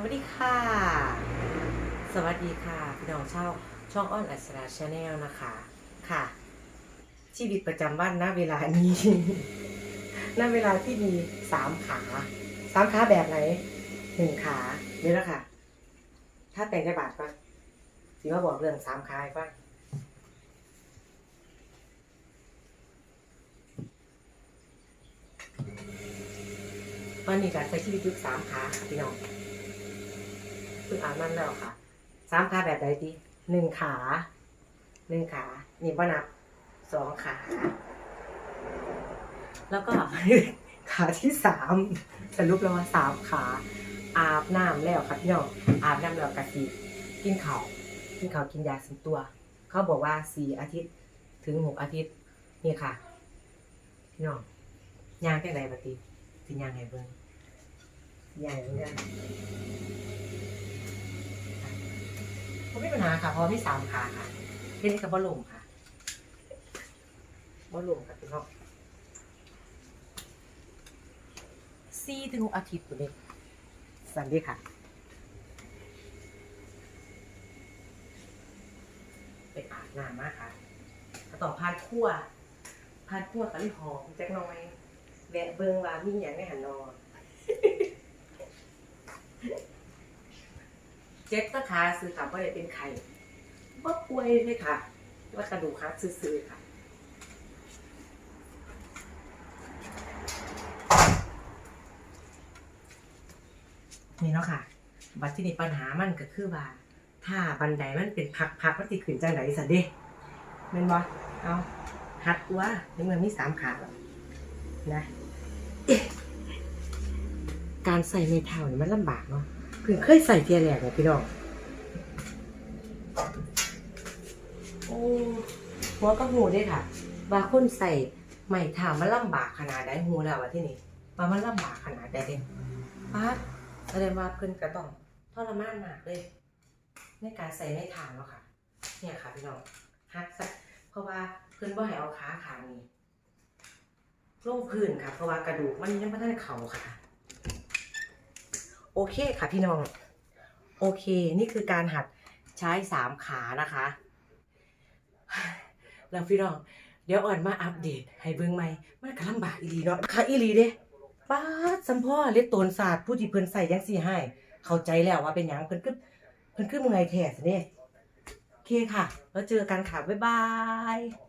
สวัสดีค่ะ สวัสดีค่ะพี่น้องชาวช่องอ้อนอัศราชาแนลนะคะค่ะ ชีวิตประจำวันณเวลานี้ณเวลาที่มีสามขาสามขาแบบไหนหนึ่งขานี่แหละค่ะ ถ้าแต่งได้บาทปะสิว่าบอกเรื่องสามขาให้ฟังตอนนี้การใช้ชีวิตยุคสามขาพี่น้อง เพิ่งอ่านมันแล้วค่ะสามขาแบบใดดีหนึ่งขาหนึ่งขานี่บ่นับสองขา แล้วก็ ขาที่สามสรุปแล้วว่าสามขา อาบน้ำแล้วครับพี่น้องอาบน้ำแล้วกะทิกินเข้ากินเข้ากินยาสิบตัว เขาบอกว่าสี่อาทิตย์ถึงหกอาทิตย์นี่ค่ะพี่น้องยางจังไดบัดนี้สิยางให้เบิ่งยางให้เบิ่ง ผม ไม่มีปัญหาค่ะเพราะว่ามีสามขาค่ะทีนี้กับบอลลูมค่ะบอลลูมค่ะพี่น้องสี่ถึงหกอาทิตย์ตัวนี้สันดีค่ะเป็นอาบน้ำมากค่ะต่อพานคั่วพานคั่วกับลิหอมแจ็คน้อยแวะเบิงว่ามีอย่างในหันนอ เจ็บตะขาซื้อค่ะว่าได้เป็นไข่ว่าป่วยเลยค่ะ ว่ากระดูกหักซื้อๆค่ะนี่เนาะค่ะ บัดที่นี่ปัญหามันก็คือว่า ถ้าบันไดมันเป็นพักพักมันติขึ้นจังไดสันเด้แม่นบ่เอาหัดตัวนี่มันมีสามขาแล้วนะ การใส่ไม้เท้านี่มันลำบากเนาะ พิ่งเคยใส่เทียแรกเลยพี่น้องโอ้หัวก็หูได้ค่ะว่าคนใส่ไม่ถามมันลำบากขนาดใดหูแล้วว่าที่นี่ว่ามันลำบากขนาดใดเด้ป้าดแสดงว่าเพิ่นก็ต้องทรมานมากเลยในการใส่ในทางเนาะค่ะ เนี่ยค่ะพี่น้องฮักซะเพราะว่าเพิ่นบ่ให้เอาขาขางนี้ลงพื้นค่ะ เพราะว่ากระดูกมันยังไม่ทันเข่าค่ะ โอเคค่ะพี่น้อง โอเค นี่คือการหัดใช้สามขานะคะ แล้วพี่น้อง เดี๋ยวอ่อนมาอัปเดต ให้เบิ่งใหม่มันก็ลำบากอีหลีเนาะค่ะอีหลีเด้ป้าสัมพ่อเล็ดโตนศาสตร์ผู้ที่เพิ่นใส่ยังสี่ให้ เข้าใจแล้วว่าเป็นหยังเพิ่นคือเพิ่นคือเมื่อยแท้ซะเด้โอเคค่ะ แล้วเจอกันค่ะ บ๊ายบาย